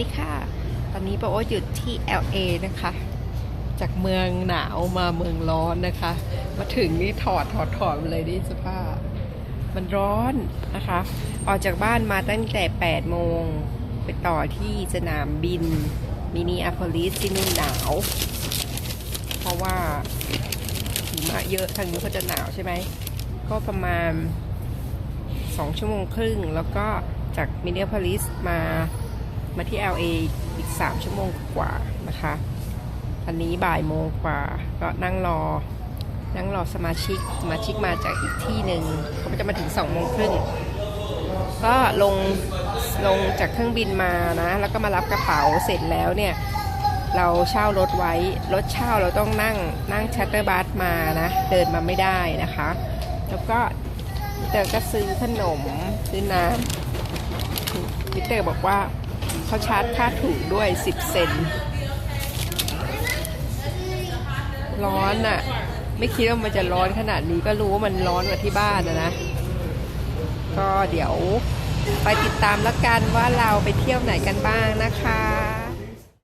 ดีค่ะ ตอนนี้ป้าโอ๊ตอยู่ที่ LA นะคะ จากเมืองหนาวมาเมืองร้อนนะคะ มาถึงนี่ถอดถอดถอดเลยนี่สภาพมันร้อนนะคะ ออกจากบ้านมาตั้งแต่ 8 โมง ไปต่อที่สนามบิน มินิอาโพลิสที่นู่นหนาว เพราะว่าหิมะเยอะทางนี้เขาจะหนาวใช่ไหม ก็ประมาณ 2 ชั่วโมงครึ่ง แล้วก็จากมินิอาโพลิสมา มาที่ LA อีก 3 ชั่วโมงกว่านะคะอันนี้บ่ายโมงกว่า ก็นั่งรอ นั่งรอสมาชิก สมาชิกมาจากอีกที่หนึ่งเขาจะมาถึง2โมงครึ่งก็ลงลงจากเครื่องบินมานะ แล้วก็มารับกระเป๋าเสร็จแล้วเนี่ย เราเช่ารถไว้ รถเช่าเราต้องนั่งนั่งชัตเตอร์บัสมานะ เดินมาไม่ได้นะคะ แล้วก็พีเตอร์ก็ซื้อขนม ซื้อน้ำพีเตอร์บอกว่า เขาชาร์จค่าถูกด้วย 10 เซน ร้อนอะ่ะ ไม่คิดว่ามันจะร้อนขนาดนี้ก็รู้ว่ามันร้อนกว่าที่บ้านนะนะ ก็เดี๋ยวไปติดตามแล้วกันว่าเราไปเที่ยวไหนกันบ้างนะคะ